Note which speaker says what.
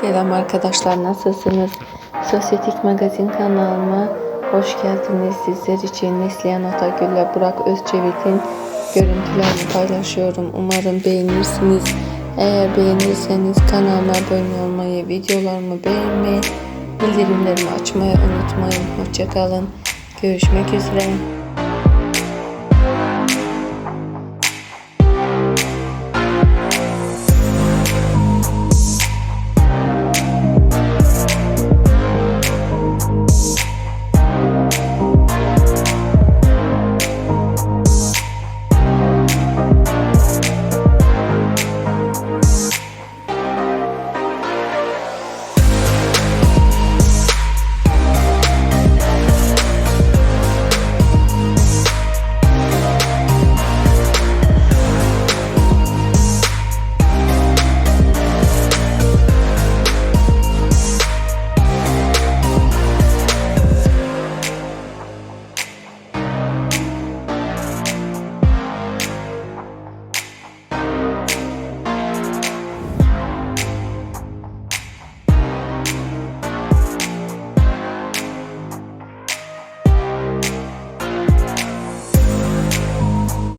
Speaker 1: Selam arkadaşlar nasılsınız? Sosyetik Magazin kanalıma hoş geldiniz. Sizler için Neslihan Atagül ile Burak Özçevik'in görüntülerini paylaşıyorum. Umarım beğenirsiniz. Eğer beğenirseniz kanalıma abone olmayı, videolarımı beğenmeyi, bildirimlerimi açmayı unutmayın. Hoşçakalın. Görüşmek üzere.